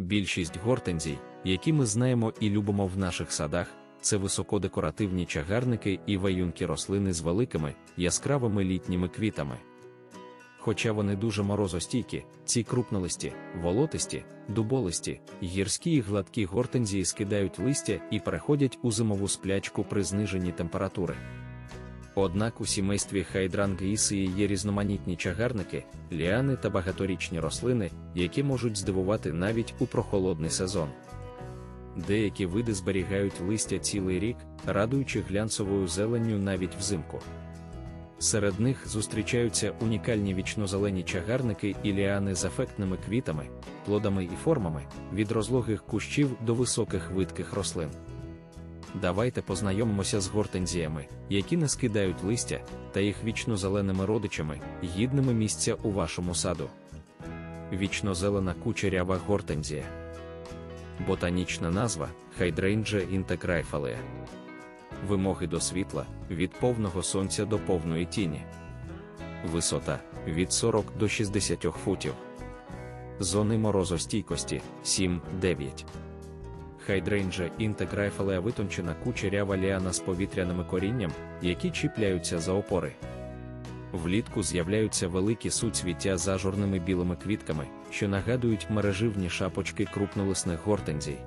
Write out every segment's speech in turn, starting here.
Більшість гортензій, які ми знаємо і любимо в наших садах, це високодекоративні чагарники і ваюнки рослини з великими, яскравими літніми квітами. Хоча вони дуже морозостійкі, ці крупнолисті, волотисті, дуболисті, гірські і гладкі гортензії скидають листя і переходять у зимову сплячку при зниженні температури. Однак у сімействі хайдрангіїсії є різноманітні чагарники, ліани та багаторічні рослини, які можуть здивувати навіть у прохолодний сезон. Деякі види зберігають листя цілий рік, радуючи глянцевою зеленню навіть взимку. Серед них зустрічаються унікальні вічнозелені чагарники і ліани з ефектними квітами, плодами і формами, від розлогих кущів до високих видких рослин. Давайте познайомимося з гортензіями, які не скидають листя, та їх вічнозеленими родичами, гідними місця у вашому саду. Вічнозелена кучерява гортензія. Ботанічна назва Hydrangea integrifalea. Вимоги до світла від повного сонця до повної тіні. Висота від 40 до 60 футів. Зони морозостійкості 7-9. Хайдрейнджа інтеграйфалея витончена кучерява ліана з повітряними корінням, які чіпляються за опори. Влітку з'являються великі суцвіття з ажурними білими квітками, що нагадують мереживні шапочки крупнолисних гортензій.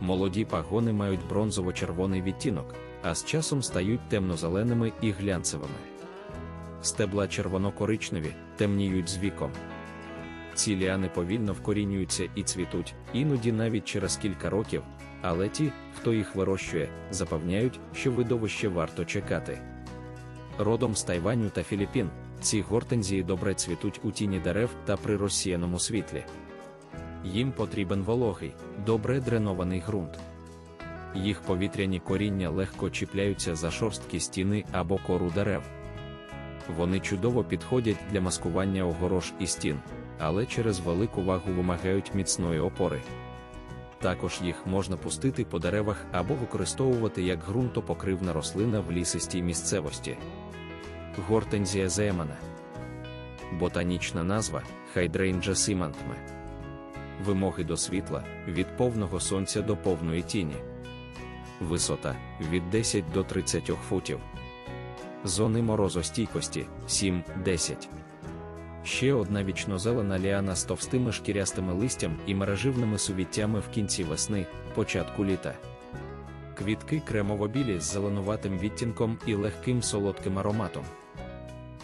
Молоді пагони мають бронзово-червоний відтінок, а з часом стають темно-зеленими і глянцевими. Стебла червоно-коричневі, темніють з віком. Ці ліани повільно вкорінюються і цвітуть, іноді навіть через кілька років, але ті, хто їх вирощує, запевняють, що видовище варто чекати. Родом з Тайваню та Філіппін, ці гортензії добре цвітуть у тіні дерев та при розсіяному світлі. Їм потрібен вологий, добре дренований ґрунт. Їх повітряні коріння легко чіпляються за шорсткі стіни або кору дерев. Вони чудово підходять для маскування огорож і стін, але через велику вагу вимагають міцної опори. Також їх можна пустити по деревах або використовувати як ґрунтопокривна рослина в лісистій місцевості. Гортензія земана. Ботанічна назва Hydrangea simantme. Вимоги до світла від повного сонця до повної тіні. Висота від 10 до 30 футів. Зони морозостійкості 7-10. Ще одна вічнозелена ліана з товстими шкірястими листям і мереживними сувіттями в кінці весни, початку літа. Квітки кремово-білі з зеленуватим відтінком і легким солодким ароматом.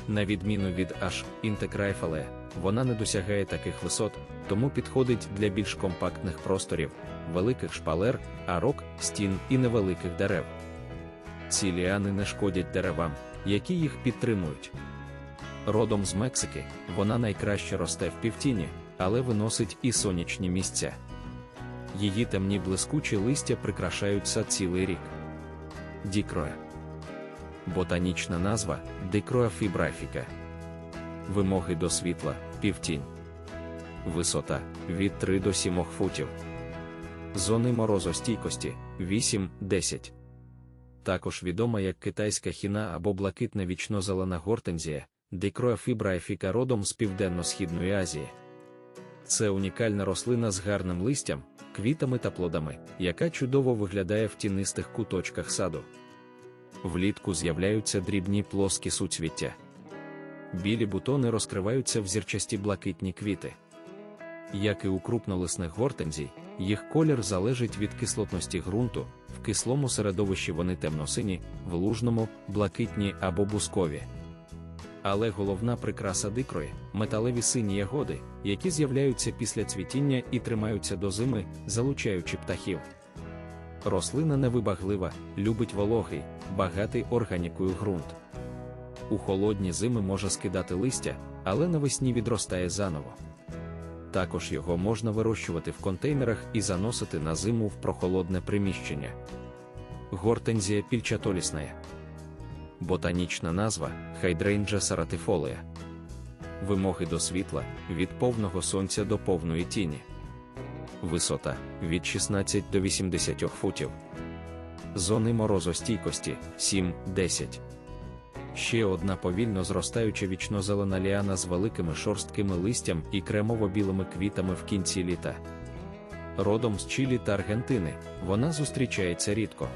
На відміну від H. інтекрайфале, вона не досягає таких висот, тому підходить для більш компактних просторів, великих шпалер, арок, стін і невеликих дерев. Ці ліани не шкодять деревам, які їх підтримують. Родом з Мексики, вона найкраще росте в півтіні, але виносить і сонячні місця. Її темні блискучі листя прикрашають сад цілий рік. Дікроя. Ботанічна назва Дикроя фібрафіка. Вимоги до світла півтінь. Висота від 3 до 7 футів. Зони морозостійкості 8-10. Також відома як китайська хіна або блакитна вічнозелена гортензія, дикроя фібрафіка родом з Південно-Східної Азії. Це унікальна рослина з гарним листям, квітами та плодами, яка чудово виглядає в тінистих куточках саду. Влітку з'являються дрібні плоскі суцвіття. Білі бутони розкриваються в зірчасті блакитні квіти. Як і у крупнолисних гортензій, їх колір залежить від кислотності ґрунту, в кислому середовищі вони темно-сині, в лужному, блакитні або бускові. Але головна прикраса дикрої металеві сині ягоди, які з'являються після цвітіння і тримаються до зими, залучаючи птахів. Рослина невибаглива, любить вологий, багатий органікою ґрунт. У холодні зими може скидати листя, але навесні відростає заново. Також його можна вирощувати в контейнерах і заносити на зиму в прохолодне приміщення. Гортензія пільчатолісна. Ботанічна назва Hydrangea saratifoliа. Вимоги до світла від повного сонця до повної тіні. Висота від 16 до 80 футів. Зони морозостійкості 7-10. Ще одна повільно зростаюча вічнозелена ліана з великими шорсткими листям і кремово-білими квітами в кінці літа. родом з Чилі та Аргентини, вона зустрічається рідко.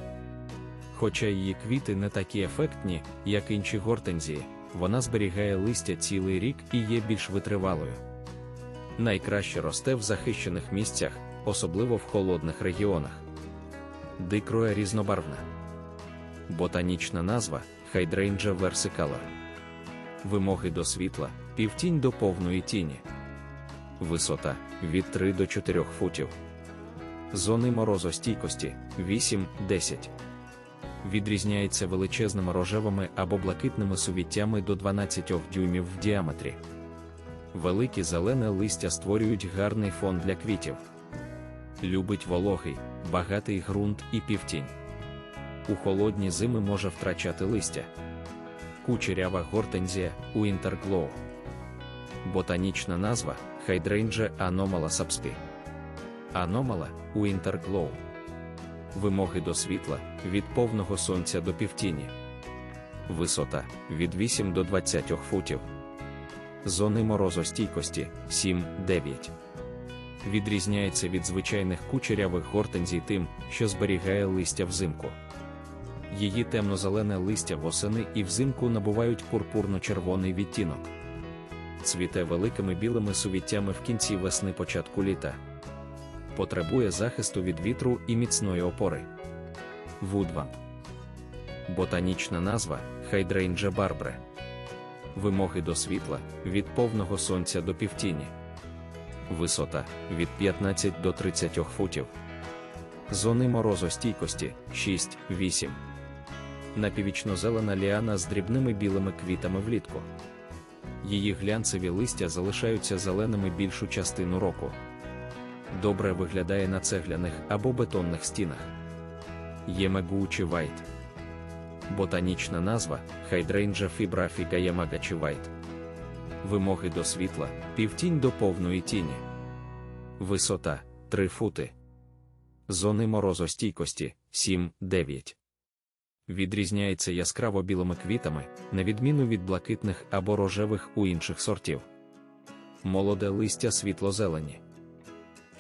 Хоча її квіти не такі ефектні, як інші гортензії, вона зберігає листя цілий рік і є більш витривалою. Найкраще росте в захищених місцях, особливо в холодних регіонах. Дикроя різнобарвна. Ботанічна назва Hydrangea versicolor. Вимоги до світла, півтінь до повної тіні. Висота від 3 до 4 футів. Зони морозостійкості 8-10. Відрізняється величезними рожевими або блакитними сувіттями до 12 дюймів в діаметрі. Великі зелене листя створюють гарний фон для квітів. Любить вологий, багатий ґрунт і півтінь. У холодні зими може втрачати листя. Кучерява гортензія Winterglow. Ботанічна назва Hydrangea Anomala subsp. Аномала Winterglow. Вимоги до світла від повного сонця до півтіні. Висота від 8 до 20 футів. Зони морозостійкості 7-9. Відрізняється від звичайних кучерявих гортензій тим, що зберігає листя взимку. Її темно-зелене листя восени і взимку набувають пурпурно-червоний відтінок. Цвіте великими білими сувіттями в кінці весни початку літа. Потребує захисту від вітру і міцної опори. Вудван. Ботанічна назва Hydrangea barbre. Вимоги до світла від повного сонця до півтіні. Висота від 15 до 30 футів. Зони морозостійкості 6-8. Напівічно-зелена ліана з дрібними білими квітами влітку. Її глянцеві листя залишаються зеленими більшу частину року. Добре виглядає на цегляних або бетонних стінах. Ємегуучі Вайт. Ботанічна назва Hydrangea fibrafiga Yamagachi White. Вимоги до світла півтінь до повної тіні. Висота 3 фути. Зони морозостійкості 7-9. Відрізняється яскраво білими квітами, на відміну від блакитних або рожевих у інших сортів. Молоде листя світло-зелені.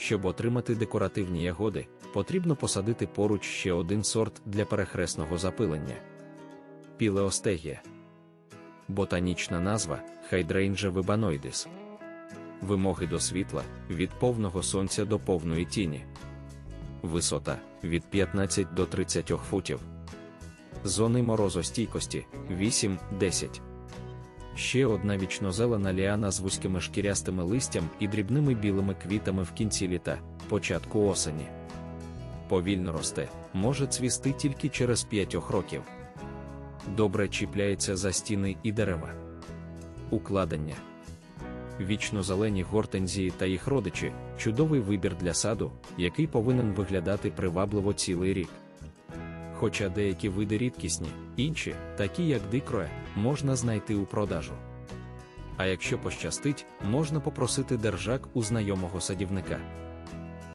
Щоб отримати декоративні ягоди, потрібно посадити поруч ще один сорт для перехресного запилення. Пілеостегія. Ботанічна назва Hydrangea vibanoides. Вимоги до світла від повного сонця до повної тіні. Висота від 15 до 30 футів. Зони морозостійкості 8-10. Ще одна вічнозелена ліана з вузькими шкірястими листям і дрібними білими квітами в кінці літа, початку осені. Повільно росте, може цвісти тільки через 5 років. Добре чіпляється за стіни і дерева. Укладення. Вічно-зелені гортензії та їх родичі чудовий вибір для саду, який повинен виглядати привабливо цілий рік. Хоча деякі види рідкісні, інші, такі як дикроя, можна знайти у продажу. А якщо пощастить, можна попросити держак у знайомого садівника.